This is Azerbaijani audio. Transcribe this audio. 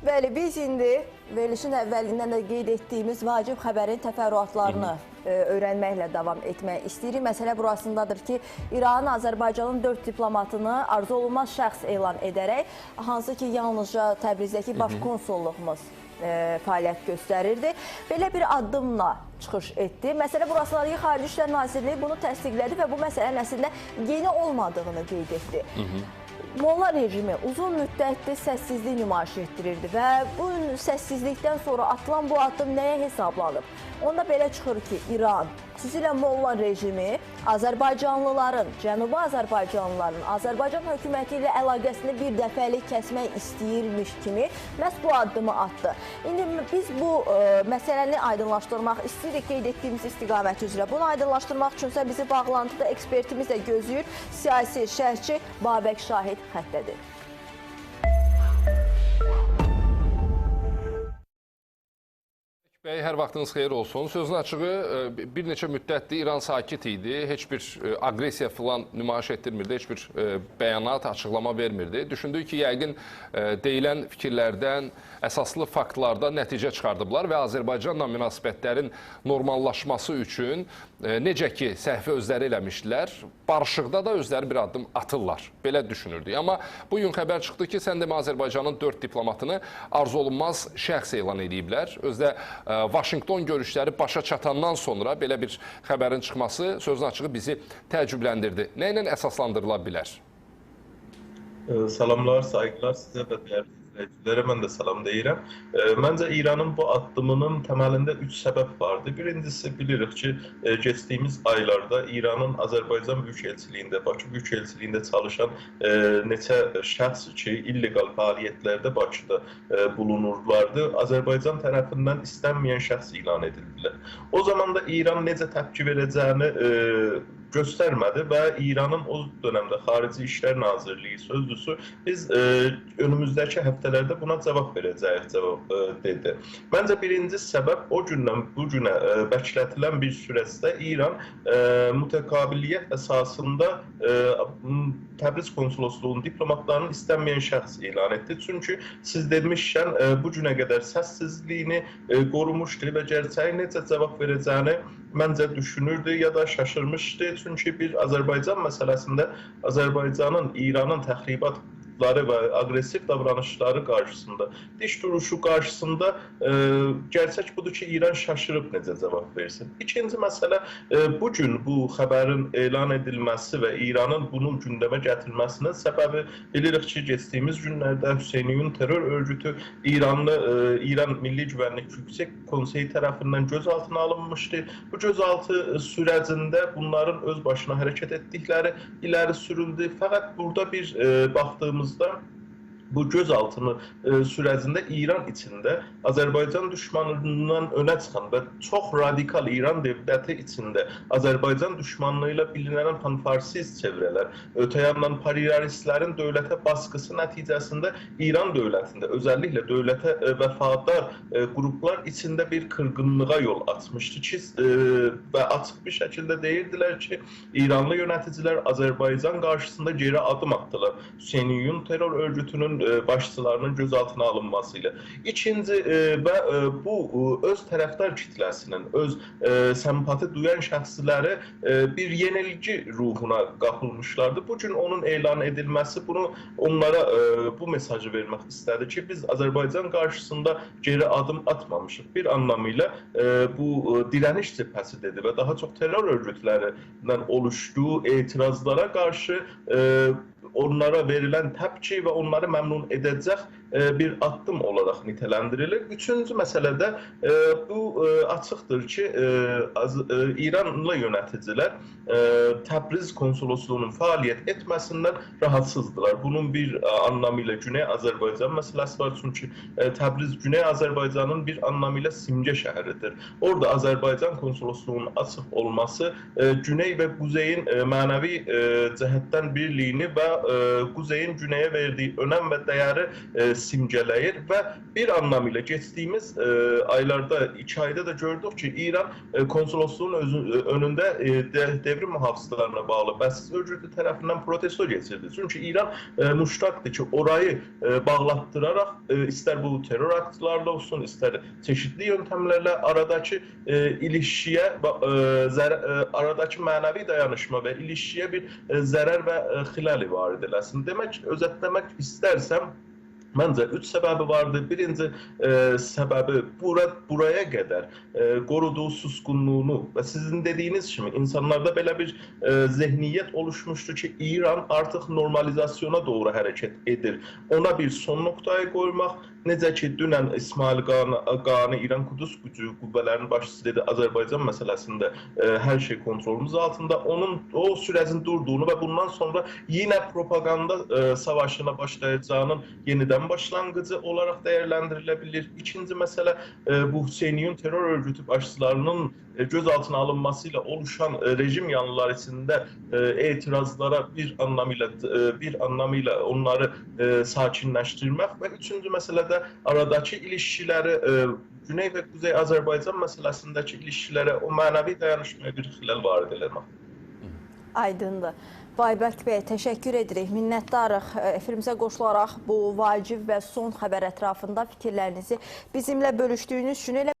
Bəli, biz indi verilişin əvvəlindən də qeyd etdiyimiz vacib xəbərin təfərrüatlarını e, öyrənməklə davam etmək istəyirik. Məsələ burasındadır ki, İranın Azərbaycanın 4 diplomatını arzu olunmaz şəxs elan edərək, hansı ki, yalnızca Təbrizdəki baş konsulluğumuz e, fəaliyyət göstərirdi. Belə bir addımla çıxış etdi. Məsələ burasındadır ki, Xarici İşlər Nazirliyi bunu təsdiqlədi və bu məsələnin əslində yeni olmadığını qeyd etdi. Molla rejimi uzun müddətdir səssizlik nümayiş etdirirdi və bu səssizlikdən sonra atılan bu addım nəyə hesablanıb? Onda belə çıxır ki, İran, xüsusilə Molla rejimi Azərbaycanlıların, Cənubi Azərbaycanlıların Azərbaycan hökuməti ilə əlaqəsini bir dəfəlik kəsmək istəyirmiş kimi məhz bu addımı atdı. İndi biz bu ə, məsələni aydınlaşdırmaq istəyirik qeyd etdiyimiz istiqamət üzrə. Bunu aydınlaşdırmaq üçünsə bizi bağlantıda ekspertimiz də gözləyir. Siyasi şərhçi Babək Şahid xəttədir. Bəy, hər vaxtınız xeyir olsun. Sözün açığı, e, bir neçə müddətdir İran sakit idi. Heç bir e, aqressiya falan nümayiş etdirmirdi, heç bir e, bəyanat, açıqlama vermirdi. Düşündük ki, yəqin deyilən fikirlərdən, əsaslı faktlarda nəticə çıxardıblar və Azərbaycanla münasibətlərin normallaşması üçün necə ki, səhvi özləri eləmişdilər, barışıqda da özləri bir addım atırlar. Belə düşünürdük. Amma bu gün xəbər çıxdı ki, sən demə Azərbaycanın 4 diplomatını arzu olunmaz şəxs elan ediblər. Özdə Vaşinqton görüşləri başa çatandan sonra belə bir xəbərin çıxması sözün açığı bizi təəccübləndirdi. Nə ilə əsaslandırıla bilər? Salamlar, saygılar sizə və dəyərli izləyicilərə mən də salam deyirəm. Ee, Məncə İranın bu addımının təməlində üç səbəb vardı. Birincisi bilirik ki, e, keçdiyimiz aylarda İranın Azərbaycan Büyükəlçiliyində, Bakı Büyükəlçiliyində çalışan e, neçə şəxs ki, illegal fəaliyyətlərdə Bakıda e, bulunurlardı. Azərbaycan tərəfindən istənməyən şəxs elan edildilər. O zaman da İran necə təpki verəcəyini e, göstərmədi və İranın o dövrdə Xarici İşlər Nazirliyi sözcüsü biz e, önümüzdəki həftələrdə buna cavab verəcəyik cavab e, dedi. Məncə birinci səbəb o gündən bu günə e, bəklətilən bir süreçdə İran e, mütəqabiliyyət əsasında m- Təbriz konsolosluğunun diplomatlarının istənməyən şəxs elan etdi. Çünki siz demişkən e, bu günə qədər səssizliyini e, qorumuşdu və gerçəyi necə cavab verəcəyini məncə düşünürdü ya da şaşırmışdı. Çünki bir Azərbaycan məsələsində Azərbaycanın İranın təxribatları və aqressiv davranışları qarşısında, diş duruşu qarşısında e, gerçək budur ki, İran şaşırıb necə cavab versin. İkinci məsələ e, bu gün bu xəbərin elan edilməsi və İranın bunu gündəmə gətirməsinin səbəbi bilirik ki, keçdiyimiz günlərdə Hüseyniyun terror örgütü İranlı e, İran Milli Güvənlik Yüksək Konseyi tərəfindən gözaltına alınmışdı. Bu gözaltı sürəcində bunların öz başına hərəkət etdikləri iləri sürüldü. Fəqət burada bir e, Augusta bu gözaltını e, sürəcində İran içində Azərbaycan düşmanlığından önə çıxan və çox radikal İran dövləti içində Azərbaycan düşmanlığı ilə bilinən panfarsist çevrələr, ötə yandan pariraristlərin dövlətə baskısı nəticəsində İran dövlətində özəlliklə dövlətə e, vəfadar e, qruplar içində bir qırğınlığa yol açmışdı ki, e, və açıq bir şəkildə deyirdilər ki, İranlı yöneticilər Azərbaycan qarşısında geri adım atdılar. Hüseyniyun terror örgütünün e, başçılarının gözaltına alınması ilə. İkinci və e, bu e, öz tərəfdar kitləsinin, öz sempati duyan şəxsləri bir yenilgi ruhuna qapılmışlardı. Bu gün onun elan edilməsi bunu onlara bu mesajı vermək istədi ki, biz Azərbaycan qarşısında geri adım atmamışıq. Bir anlamıyla bu dirəniş cephəsi dedi və daha çox terror örgütlərindən oluşduğu etirazlara qarşı onlara verilən təpki və onları məmnun edəcək e, bir addım olaraq nitələndirilir. Üçüncü məsələdə e, bu e, açıqdır ki, İranlı yöneticilər e, Təbriz konsolosluğunun fəaliyyət etməsindən rahatsızdılar. Bunun bir e, anlamıyla Güney Azərbaycan məsələsi var. Çünki Təbriz Güney Azərbaycanın bir anlamıyla simgə şəhəridir. Orada Azərbaycan konsolosluğunun açıq olması Güney və Quzeyin mənəvi cəhətdən birliyini və e, Kuzeyin Güney'e verdiği önem ve değeri e, simgeleyir ve bir anlamıyla geçtiğimiz e, aylarda, iki ayda da gördük ki İran e, konsolosluğun özü- e, önünde e, de, devrim muhafızlarına bağlı bəsiz örgütü tarafından protesto geçirdi. Çünkü İran e, muştaktı ki orayı e, bağlattırarak e, ister bu terör aktlarla olsun, e, ilişkiye, ba- e, zər- e, aradaki manevi dayanışma ve ilişkiye bir e, zarar ve e, hilali var edilesin. Demek, özetlemek istersem Məncə üç səbəbi vardı. Birinci e, səbəbi bura buraya qədər e, qoruduğu suskunluğunu və sizin dediyiniz kimi insanlarda belə bir e, zehniyyət oluşmuşdu ki, İran artıq normalizasyona doğru hərəkət edir. Ona bir son noktayı qoymaq, necə ki dünən İsmail Qani, İran Qudus gücü qüvvələrinin başçısı dedi Azərbaycan məsələsində e, hər şey kontrolümüz altında. Onun o sürətin durduğunu və bundan sonra yenə propaganda e, savaşına başlayacağının yenidən başlanğıcı olaraq dəyərləndirilə İkinci məsələ e, bu Hüseyniyun terör örgütü başçılarının e, gözaltına alınmasıyla oluşan e, rejim yanlıları içində e, etirazlara bir anlamıyla e, bir anlamıyla onları e, sakinləşdirmək və üçüncü məsələ də aradakı ilişkiləri e, Güney və Kuzey Azərbaycan məsələsindəki ilişkilərə o mənəvi dayanışmaya bir xilal varid eləmək. Aydındır. Baybək bəy, təşəkkür edirik. Minnətdarıq e, efirimizə qoşularaq bu vacib və son xəbər ətrafında fikirlərinizi bizimlə bölüşdüyünüz üçün. Elə